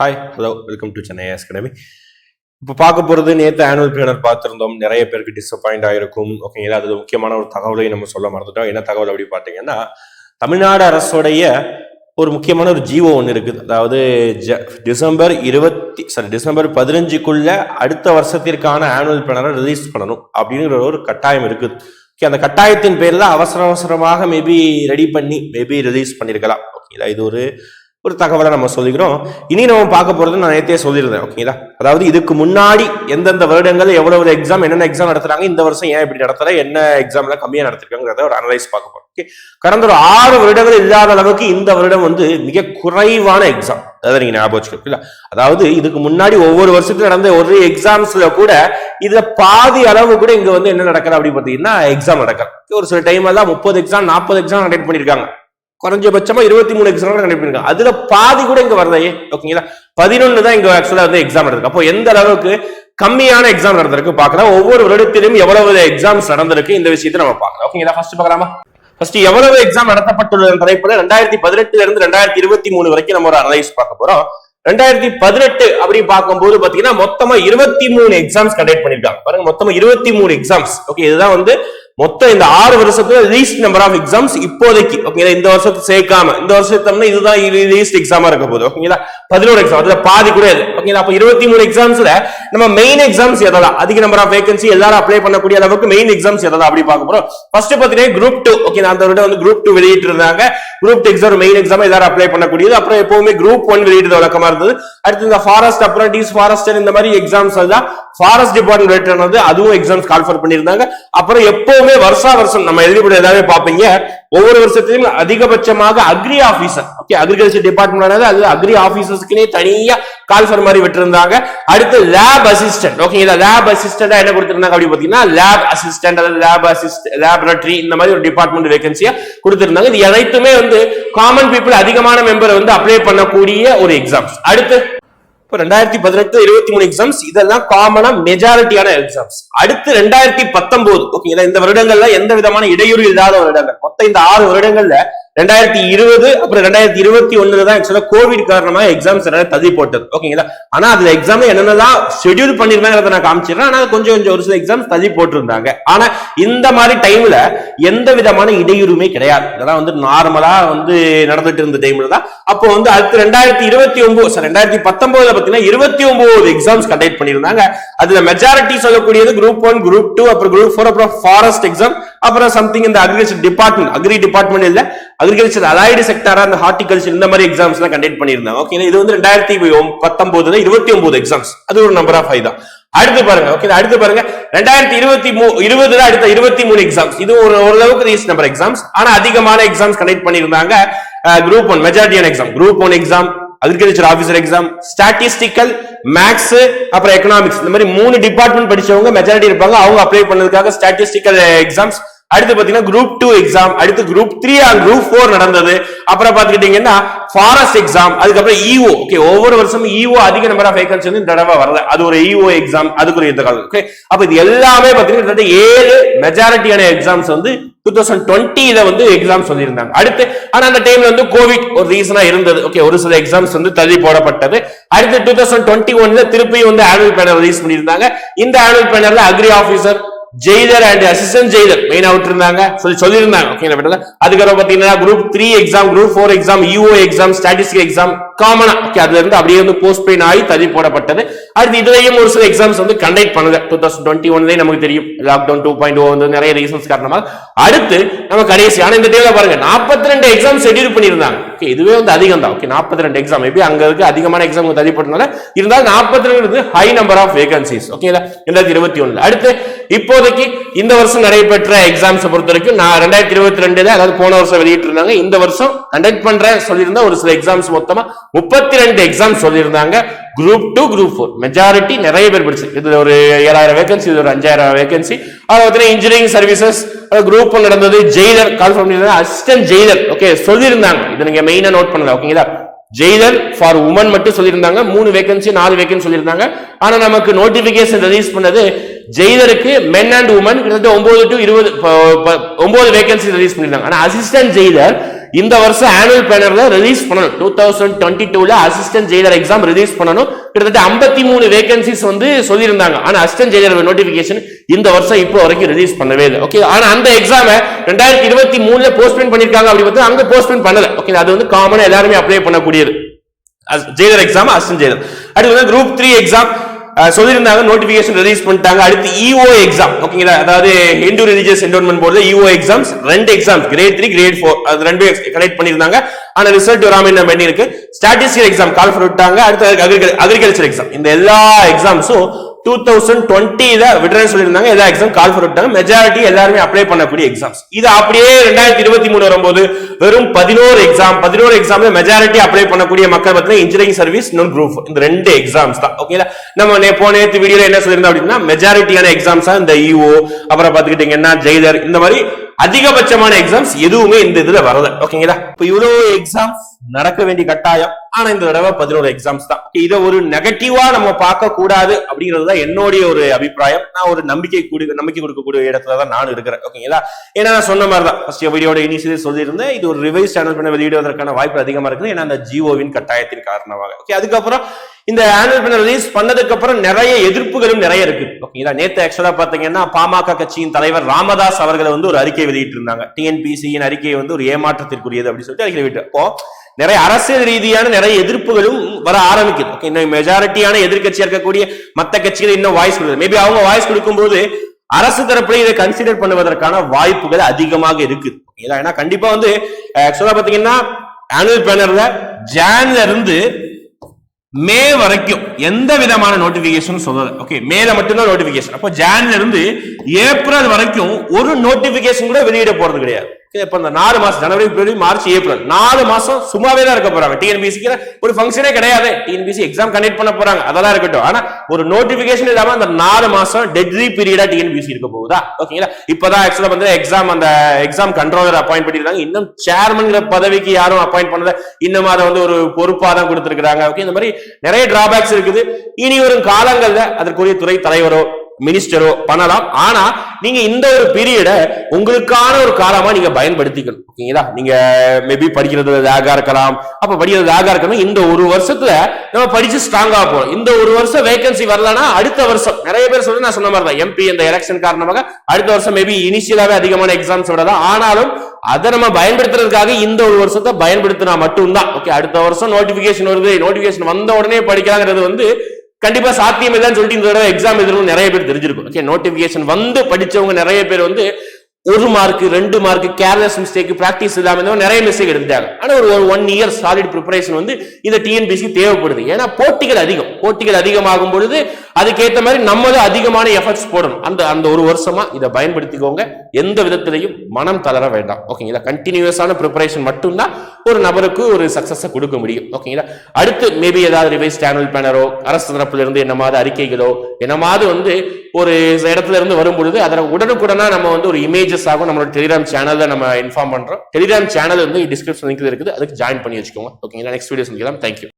Hi hello welcome to Chennai academy இப்போ பார்க்க போகிறது நேற்று ஆனுவல் பிளானர் பார்த்துருந்தோம். நிறைய பேருக்கு டிசப்பாயிண்ட் ஆயிருக்கும். ஓகேங்களா அது முக்கியமான ஒரு தகவலையும் நம்ம சொல்ல மறந்துட்டோம். என்ன தகவல் அப்படி பார்த்தீங்கன்னா தமிழ்நாடு அரசுடைய ஒரு முக்கியமான ஒரு ஜீவோ ஒன்று இருக்குது. அதாவது ஜ டிசம்பர் இருபத்தி சாரி டிசம்பர் பதினஞ்சுக்குள்ள அடுத்த வருஷத்திற்கான ஆனுவல் பிளானரை ரிலீஸ் பண்ணணும் அப்படிங்கிற ஒரு கட்டாயம் இருக்குது. ஓகே அந்த கட்டாயத்தின் பேரில் அவசர அவசரமாக மேபி ரெடி பண்ணி மேபி ரிலீஸ் பண்ணியிருக்கலாம் ஓகேங்களா? இது ஒரு ஒரு தகவலை நம்ம சொல்லிக்கிறோம். இனி நம்ம பார்க்க போகிறது நான் நேற்றே சொல்லியிருந்தேன் ஓகேங்களா அதாவது இதுக்கு முன்னாடி எந்தெந்த வருடங்கள் எவ்வளவு எக்ஸாம் என்னென்ன எக்ஸாம் நடத்துறாங்க இந்த வருஷம் ஏன் இப்படி நடத்தல என்ன எக்ஸாம்ல கம்மியாக நடத்திருக்காங்கிறத ஒரு அனலைஸ் பார்க்க போகிறோம் ஓகே கடந்த ஒரு ஆறு வருடங்கள் இல்லாத அளவுக்கு இந்த வருடம் வந்து மிக குறைவான எக்ஸாம் அதாவது நீங்க ஞாபகம் வச்சுக்கோங்களா அதாவது இதுக்கு முன்னாடி ஒவ்வொரு வருஷத்துல நடந்த ஒரு எக்ஸாம்ஸ்ல கூட இதுல பாதி அளவு கூட இங்க வந்து என்ன நடக்குது அப்படின்னு பாத்தீங்கன்னா எக்ஸாம் நடக்குது ஒரு சில டைம் எல்லாம் முப்பது எக்ஸாம் நாற்பது எக்ஸாம் கண்டக்ட் பண்ணிருக்காங்க குறைஞ்சபட்சமா இருபத்தி மூணு எக்ஸாம் கண்டக்ட் அதுல பாதி கூட இங்க வரலையே ஓகேங்களா? பதினொன்னு தான் இங்க ஆக்சுவலா வந்து எக்ஸாம் நடந்திருக்கு. அப்போ எந்த அளவுக்கு கம்மியான எக்ஸாம் நடந்திருக்கு பாக்கலாம் ஒவ்வொரு வருடத்திலும் எவ்வளவு எக்ஸாம்ஸ் நடந்திருக்கு இந்த விஷயத்தை நம்ம பார்க்கலாம். ஓகேங்களா? ஃபர்ஸ்ட் பார்க்கலாமா? ஃபர்ஸ்ட் எவ்வளவு எக்ஸாம் நடத்தப்பட்டுள்ள தலைப்புல ரெண்டாயிரத்தி பதினெட்டுல இருந்து ரெண்டாயிரத்தி இருபத்தி மூணு வரைக்கும் நம்ம ஒரு அனலைஸ் பார்க்க போறோம். ரெண்டாயிரத்தி பதினெட்டு அப்படி பார்க்கும்போது பாத்தீங்கன்னா மொத்தமா இருபத்தி மூணு எக்ஸாம்ஸ் கண்டக்ட் பண்ணிருக்காங்க பாருங்க மொத்தமா இருபத்தி மூணு எக்ஸாம்ஸ் ஓகே இதுதான் வந்து மொத்தம் இந்த ஆறு வருஷத்துல லீஸ்ட் நம்பர் ஆஃப் எக்ஸாம்ஸ் இப்போதைக்கு ஓகேங்களா இந்த வருஷத்தை சேர்க்காம இந்த வருஷத்தம்னா இதுதான் லீஸ்ட் எக்ஸாமா இருக்க போகுது ஓகேங்களா பதினோரு எக்ஸாம் அதுல பாதி கூட இல்லை ஓகேங்களா அப்ப இருபத்தி மூணு எக்ஸாம்ஸ்ல நம்ம மெயின் எக்ஸாம்ஸ் எதெல்லாம் அதிக நம்பர் ஆஃப் வேகன்சி எல்லாரும் அப்ளை பண்ணக்கூடிய அளவுக்கு மெயின் எக்ஸாம்ஸ் எதெல்லாம் அப்படி பார்க்க போறோம்? ஃபர்ஸ்ட் பாத்தீங்கன்னா குரூப் டூ ஓகே அந்த வருடம் வந்து குரூப் டூ வெளியிட்டு இருந்தாங்க group two exam main exam எல்லாரும் அப்ளை பண்ணக்கூடியது. அப்புறம் எப்பவுமே குரூப் ஒன் வெளியிட்டு வழக்கமா இருந்தது. அடுத்து இந்த ஃபாரஸ்ட் அப்ரண்டிஸ் ஃபாரஸ்டர் இந்த மாதிரி எக்ஸாம்ஸ் எல்லாம் ஃபாரஸ்ட் டிபார்ட்மெண்ட் ரிலேட்டட் அதுவும் எக்ஸாம்ஸ் கால்ஃபர் பண்ணியிருந்தாங்க. அப்புறம் எப்பவுமே வருஷா வருஷம் நம்ம எழுதிப்பட எல்லாமே பார்ப்பீங்க. ஒவ்வொரு வருஷத்திலும் அதிகபட்சமாக agri officer okay agriculture department அது அக்ரி ஆபீசர்ஸ்க்குனே தனியா கால்ஃபர் மாதிரி விட்டுருந்தாங்க. அடுத்து லேப் அசிஸ்டன்ட் ஓகேங்களா லேப் அசிஸ்டண்டா என்ன கொடுத்திருந்தாங்க அப்படி பாத்தீங்கன்னா லேப் அசிஸ்டன்ட் அதாவது லேப் அசிஸ்ட் லேபரட்டரி இந்த மாதிரி ஒரு டிபார்ட்மெண்ட் வேகன்சியா கொடுத்திருந்தாங்க. இது அனைத்துமே வந்து காமன் பீப்புள் அதிகமான மெம்பர் வந்து அப்ளை பண்ணக்கூடிய ஒரு எக்ஸாம்ஸ் அடுத்து இப்போ ரெண்டாயிரத்தி பதினெட்டு இருபத்தி மூணு எக்ஸாம்ஸ் இதெல்லாம் காமனா மெஜாரிட்டியான எக்ஸாம்ஸ் அடுத்து ரெண்டாயிரத்தி பத்தொன்பது ஓகேங்களா இந்த வருடங்கள்ல எந்த விதமான இடையூறு இல்லாத வருடங்கள். மொத்தம் இந்த ஆறு வருடங்கள்ல ரெண்டாயிரத்தி இருபது அப்புறம் ரெண்டாயிரத்தி இருபத்தி ஒண்ணுல தான் ஆக்சுவலா கோவிட் காரணமா எக்ஸாம்ஸ் தள்ளி போட்டது. ஓகேங்களா ஆனா அதுல எக்ஸாம் என்னென்னலாம் ஷெட்யூல் பண்ணிருந்தாங்கிறத நான் காமிச்சிடுறேன். ஆனா கொஞ்சம் கொஞ்சம் ஒரு சில எக்ஸாம்ஸ் தள்ளி போட்டிருந்தாங்க. ஆனா இந்த மாதிரி டைம்ல எந்த விதமான இடையூறுமே கிடையாது. இதெல்லாம் வந்து நார்மலா வந்து நடந்துட்டு இருந்த டைம்ல தான். அப்போ வந்து அடுத்து ரெண்டாயிரத்தி இருபத்தி ஒன்பது சார் ரெண்டாயிரத்தி பத்தொன்பதுல பாத்தீங்கன்னா இருபத்தி ஒன்பது எக்ஸாம்ஸ் கண்டக்ட் பண்ணியிருந்தாங்க. அதுல மெஜாரிட்டி சொல்லக்கூடியது குரூப் ஒன் குரூப் டூ அப்புறம் குரூப் ஃபோர் அப்புறம் ஃபாரஸ்ட் எக்ஸாம் அப்புறம் சம்திங் இந்த அக்ரிகல்ச்சர் டிபார்ட்மெண்ட் அக்ரி டிபார்ட்மெண்ட் இல்ல அக்ரிகல்ச்சர் அலைடு செக்டாரா அந்த ஹார்டிகல்ச்சர் இந்த மாதிரி எக்ஸாம்ஸ் எல்லாம் கண்டக்ட் பண்ணியிருந்தாங்க. ஓகே இது வந்து ரெண்டாயிரத்தி பத்தொன்பதுல இருபத்தி ஒன்பது எக்ஸாம்ஸ் அது ஒரு நம்பர் ஆஃப் தான். அடுத்து பாருங்க ஓகே அடுத்து பாருங்க. ரெண்டாயிரத்தி இருபத்தி மூ இருபதுல அடுத்த இருபத்தி மூணு எக்ஸாம்ஸ் இது ஒரு ஓரளவுக்கு ரீஸ் நம்பர் எக்ஸாம்ஸ் ஆனா அதிகமான எக்ஸாம்ஸ் கண்டக்ட் பண்ணியிருந்தாங்க group one மெஜாரிட்டியான exam group one exam agriculture officer exam statistical maths அப்புறம் எக்கனாமிக்ஸ் இந்த மாதிரி மூணு டிபார்ட்மெண்ட் படிச்சவங்க மெஜாரிட்டி இருப்பாங்க. அவங்க அப்ளை பண்ணதுக்காக ஸ்டாட்டிஸ்டிக்கல் எக்ஸாம்ஸ் அடுத்து பாத்தீங்கன்னா குரூப் டூ எக்ஸாம் அடுத்து group three and group four நடந்தது. அப்புறம் பாத்துக்கிட்டீங்கன்னா ஃபாரஸ்ட் எக்ஸாம் அதுக்கப்புறம் இஓ ஓகே ஒவ்வொரு வருஷமும் இஓ அதிக நம்பர் ஆஃப் வேகன்சி வந்து இந்த தடவை வரல. அது ஒரு இஓ எக்ஸாம் அதுக்கு ஒரு இந்த காலம். ஓகே அப்ப இது எல்லாமே பாத்தீங்கன்னா ஏழு மெஜாரிட்டியான எக்ஸாம்ஸ் வந்து டூ தௌசண்ட் டுவெண்ட்டில வந்து எக்ஸாம் சொல்லியிருந்தாங்க அடுத்து ஆனா அந்த டைம்ல வந்து கோவிட் ஒரு ரீசனா இருந்தது. ஓகே ஒரு சில எக்ஸாம்ஸ் வந்து தள்ளி போடப்பட்டது. அடுத்து டூ தௌசண்ட் டுவெண்ட்டி ஒன்ல திருப்பியும் வந்து ஆனுவல் பேனர் ரிலீஸ் பண்ணியிருந்தாங்க. இந்த ஆனுவல் பேனர்ல அக்ரி ஆஃபீஸர் ஜெய்தர் அண்ட் அசிஸ்டன்ட் ஜெய்தர் மெயின் அவுட் இருந்தாங்க சொல்லி சொல்லியிருந்தாங்க. ஓகே அதுக்கப்புறம் பாத்தீங்கன்னா group three exam group four exam யூஓ exam statistic exam காமனா ஓகே அதுல இருந்து அப்படியே வந்து போஸ்ட் பெயின் ஆகி தள்ளி போடப்பட்டது. அடுத்து இதுலயும் ஒரு சில எக்ஸாம்ஸ் வந்து கண்டக்ட் பண்ணுது. டூ தௌசண்ட் டுவெண்ட்டி ஒன்லயே நமக்கு தெரியும். லாக்டவுன் டூ பாயிண்ட் வந்து நிறைய ரீசன்ஸ் காரணமாக. அடுத்து நம்ம கடைசி ஆனா இந்த டேல பாருங்க நாற்பத்தி ரெண்டு எக்ஸாம் ஷெட்யூல் பண்ணியிருந்தாங்க. ஓகே இதுவே வந்து அதிகம் தான் ஓகே நாற்பத்தி ரெண்டு எக்ஸாம் மேபி அங்க இருக்கு அதிகமான எக்ஸாம் தள்ளிப்பட்டனால இருந்தாலும் நாற்பத்தி ரெண்டு ஹை நம்பர் ஆஃப் வேகன்சிஸ் ஓகேங்களா ரெண்டாயிரத்தி இருபத்தி ஒண்ணுல. அடுத்து இப்போதைக்கு இந்த வருஷம் நடைபெற்ற எக்ஸாம்ஸ் பொறுத்த வரைக்கும் நான் ரெண்டாயிரத்தி இருபத்தி ரெண்டுல அதாவது போன வருஷம் வெளியிட்டு இருந்தாங்க இந்த வருஷம் கண்டக்ட் பண்றேன் சொல்லியிருந்தா ஒரு சில எக்ஸாம்ஸ் மொத்தமா முப்பத்தி ரெண்டு எக்ஸாம் சொல்லியிருந்தாங்க. Group two group four majority நிறைய பேர் படிச்சு இது ஒரு ஏழாயிரம் வேகன்சி இது ஒரு அஞ்சாயிரம் வேகன்சி அதை பார்த்தீங்கன்னா இன்ஜினியரிங் சர்வீசஸ் குரூப் நடந்தது jailer call assistant jailer okay சொல்லியிருந்தாங்க. இதை நீங்க மெயினா நோட் பண்ணல ஓகேங்களா ஜெயிலர் ஃபார் உமன் மட்டும் சொல்லியிருந்தாங்க மூணு வேகன்சி நாலு வேகன்சி சொல்லியிருந்தாங்க. ஆனா நமக்கு நோட்டிபிகேஷன் ரிலீஸ் பண்ணது ஜெயிலருக்கு மென் அண்ட் உமன் கிட்டத்தட்ட ஒன்பது டு இருபது ஒன்பது வேகன்சி ரிலீஸ் பண்ணியிருந்தாங்க. ஆனா அசிஸ்டன்ட் ஜெயிலர் இந்த வருஷம் ஆனுவல் பேனர்ல ரிலீஸ் பண்ணணும். டூ தௌசண்ட் டுவெண்ட்டி டூல அசிஸ்டன்ட் ஜெயிலர் எக்ஸாம் ரிலீஸ் பண்ணணும். கிட்டத்தட்ட ஐம்பத்தி மூணு வேகன்சிஸ் வந்து சொல்லியிருந்தாங்க. ஆனா அசிஸ்டன்ட் ஜெயிலர் நோட்டிபிகேஷன் இந்த வருஷம் இப்போ வரைக்கும் ரிலீஸ் பண்ணவே இல்லை. ஓகே ஆனா அந்த எக்ஸாமை ரெண்டாயிரத்தி இருபத்தி மூணுல போஸ்ட்போன் பண்ணிருக்காங்க அப்படி பார்த்தா அங்க போஸ்ட்போன் பண்ணல. ஓகே அது வந்து காமனா எல்லாருமே அப்ளை பண்ணக்கூடியது. ஜெயிலர் எக்ஸாம் அசிஸ்டன்ட் ஜெயிலர் அடுத்து வந்து குரூப் த்ரீ எக்ஸாம் சொல்லியிருந்தாங்க நோட்டிபிகேஷன் ரிலீஸ் பண்ணிட்டாங்க. அடுத்து இஓ எக்ஸாம் ஓகேங்களா? அதாவது Hindu religious endowment board EO exams ரெண்டு exams grade three grade four அது ரெண்டு கனெக்ட் பண்ணியிருந்தாங்க. ஆனா ரிசல்ட் வராம என்ன பண்ணி இருக்கு எக்ஸாம் கால் பண்ணி விட்டாங்க அடுத்து அக்ரிகல்ச்சர் எக்ஸாம் இந்த எல்லா எக்ஸாம்ஸும் டூ தௌசண்ட் டுவெண்ட்டில விடுறேன்னு சொல்லியிருந்தாங்க. எல்லா எக்ஸாம் கால் ஃபார் விட்டாங்க. மெஜாரிட்டி எல்லாருமே அப்ளை பண்ணக்கூடிய எக்ஸாம்ஸ் இது அப்படியே ரெண்டாயிரத்தி இருபத்தி மூணு வரும்போது வெறும் பதினோரு எக்ஸாம் பதினோரு எக்ஸாம்ல மெஜாரிட்டி அப்ளை பண்ணக்கூடிய மக்கள் பார்த்தீங்கன்னா இன்ஜினியரிங் சர்வீஸ் இன்னொரு குரூப் இந்த ரெண்டு எக்ஸாம்ஸ் தான். ஓகேங்களா நம்ம நே- போன நேற்று வீடியோல என்ன சொல்லியிருந்தோம் அப்படின்னா மெஜாரிட்டியான எக்ஸாம்ஸ் இந்த இஓ அப்புறம் பார்த்துக்கிட்டீங்கன்னா ஜெயிலர் இந்த மாதிரி அதிகபட்சமான எக்ஸாம்ஸ் எதுவுமே இந்த இதுல வரல. ஓகேங்களா இப்போ இவ்வளவு எக்ஸாம்ஸ் நடக்க வேண்டிய கட்டாயம். ஆனா இந்த தடவை பதினோரு எக்ஸாம்ஸ் தான். இதை ஒரு நெகட்டிவா நம்ம பார்க்க கூடாது அப்படிங்கிறது தான் என்னுடைய ஒரு அபிப்பிராயம். நான் ஒரு நம்பிக்கை கூடிய நம்பிக்கை கொடுக்கக்கூடிய இடத்துல தான் நான் இருக்கிறேன். ஓகேங்களா ஏன்னா நான் சொன்ன மாதிரி தான் ஃபர்ஸ்ட் வீடியோட இனிஷியல் சொல்லியிருந்தேன். இது ஒரு ரிவைஸ் சேனல் பண்ண வெளியிடுவதற்கான வாய்ப்பு அதிகமா இருக்குது. ஏன்னா அந்த ஜிஓவின் கட்டாயத்தின் காரணமாக. ஓகே அதுக்கப்புறம் இந்த ஆனுவல் பண்ண ரிலீஸ் பண்ணதுக்கு அப்புறம் நிறைய எதிர்ப்புகளும் நிறைய இருக்கு. ஓகேங்களா நேத்து ஆக்சுவலா பாத்தீங்கன்னா பாமக கட்சியின் தலைவர் ராமதாஸ் அவர்களை வந்து ஒரு அறிக்கை வெளியிட்டு இருந்தாங்க டிஎன்பிசியின் அறிக்கை வந்து ஒரு ஏமாற்றத்திற்குரியது அப்படின்னு சொல்லிட்டு அறிக்கை வெளியிட்டு அப்போ நிறைய அரசியல் ரீதியான நிறைய எதிர்ப்புகளும் வர ஆரம்பிக்குது. ஓகே இன்னும் மெஜாரிட்டியான எதிர்கட்சியா இருக்கக்கூடிய மத்த கட்சிகள் இன்னும் வாய்ஸ் கொடுக்குது. மேபி அவங்க வாய்ஸ் கொடுக்கும்போது அரசு தரப்புல இதை கன்சிடர் பண்ணுவதற்கான வாய்ப்புகள் அதிகமாக இருக்கு ஏன்னா கண்டிப்பா வந்து ஆக்சுவலா பாத்தீங்கன்னா ஆனுவல் பேனர்ல ஜான்ல இருந்து மே வரைக்கும் எந்த விதமான நோட்டிபிகேஷன் சொல்லல. ஓகே மேல மட்டும்தான் நோட்டிபிகேஷன் அப்போ ஜான்ல இருந்து ஏப்ரல் வரைக்கும் ஒரு நோட்டிபிகேஷன் கூட வெளியிட போறது கிடையாது. இப்போ இந்த நாலு மாசம் ஜனவரி பிப்ரவரி மார்ச் ஏப்ரல். நாலு மாசம் சும்மாவே தான் இருக்க போறாங்க. டிஎன்பிசிக்கு ஒரு ஃபங்க்ஷனே கிடையாது. டிஎன்பிசி எக்ஸாம் கண்டக்ட் பண்ண போறாங்க. அதெல்லாம் இருக்கட்டும். ஆனா ஒரு நோட்டிபிகேஷன் இல்லாம அந்த நாலு மாசம் டெட்ரி பீரியடா டிஎன்பிசி இருக்க போகுதா? ஓகேங்களா இப்பதான் ஆக்சுவலா வந்து எக்ஸாம் அந்த எக்ஸாம் கண்ட்ரோலர் அப்பாயிண்ட் பண்ணிருக்காங்க. இன்னும் சேர்மன்ங்கிற பதவிக்கு யாரும் அப்பாயிண்ட் பண்ணல. இன்னும் அதை வந்து ஒரு பொறுப்பா தான் கொடுத்துருக்குறாங்க. ஓகே இந்த மாதிரி நிறைய டிராபேக்ஸ் இருக்குது. இனி வரும் காலங்கள்ல அதற்குரிய துறை தலைவரோ மினிஸ்டரோ பண்ணலாம். ஆனா நீங்க இந்த ஒரு பீரியடை உங்களுக்கான ஒரு காலமா நீங்க பயன்படுத்திக்கணும். ஓகேங்களா? நீங்க மேபி படிக்கிறது லேகா இருக்கலாம். அப்ப படிக்கிறது லேகா இருக்கணும். இந்த ஒரு வருஷத்துல நம்ம படிச்சு ஸ்ட்ராங்கா போறோம் இந்த ஒரு வருஷம் வேகன்சி வரலன்னா அடுத்த வருஷம் நிறைய பேர் சொல்லி நான் சொன்ன மாதிரி தான் எம்பி இந்த எலெக்ஷன் காரணமாக அடுத்த வருஷம் மேபி இனிஷியலாவே அதிகமான எக்ஸாம்ஸ் விடலாம் ஆனாலும் அதை நம்ம பயன்படுத்துறதுக்காக இந்த ஒரு வருஷத்தை பயன்படுத்தினா மட்டும்தான். ஓகே அடுத்த வருஷம் நோட்டிபிகேஷன் வருது. நோட்டிபிகேஷன் வந்த உடனே படிக்கலாங்கிறது வந்து கண்டிப்பா சாத்தியம் இல்லைன்னு சொல்லிட்டு இந்த தடவை எக்ஸாம் எதிர்க்கும் நிறைய பேர் தெரிஞ்சிருக்கும் ஓகே நோட்டிபிகேஷன் வந்து படிச்சவங்க நிறைய பேர் வந்து ஒரு மார்க் ரெண்டு மார்க் கேர்லெஸ் மிஸ்டேக் பிராக்டிஸ் இல்லாம நிறைய மிஸ்டேக் எடுத்தாங்க ஆனா ஒரு ஒன் இயர் சாலிட் ப்ரிப்பரேஷன் வந்து இந்த டிஎன்பிசி தேவைப்படுது. ஏன்னா போட்டிகள் அதிகம். போட்டிகள் அதிகமாகும் பொழுது அதுக்கேற்ற மாதிரி நம்மளும் அதிகமான எஃபர்ட்ஸ் போடணும். அந்த அந்த ஒரு வருஷமா இதை பயன்படுத்திக்கோங்க. எந்த விதத்திலையும் மனம் தளர வேண்டாம். ஓகேங்களா கண்டினியூஸான ப்ரிப்பரேஷன் மட்டும்தான் ஒரு நபருக்கு ஒரு சக்சஸை கொடுக்க முடியும். ஓகேங்களா அடுத்து மேபி ஏதாவது ரிவைஸ் சேனல் பேனரோ அரசு தரப்புல இருந்து என்ன மாதிரி அறிக்கைகளோ என்ன மாதிரி வந்து ஒரு இடத்துல இருந்து வரும்பொழுது அதை அதில் உடனுக்குடனா நம்ம வந்து ஒரு இமேஜஸ் ஆகும் நம்மளோட டெலிகிராம் சேனல்ல நம்ம இன்ஃபார்ம் பண்றோம். டெலிகிராம் சேனல் வந்து டிஸ்கிரிப்ஷன் லிங்க் இருக்குது. அதுக்கு ஜாயின் பண்ணி வச்சுக்கோங்க. ஓகேங்களா நெக்ஸ்ட் வீடியோ சந்திக்கலாம். தேங்க்யூ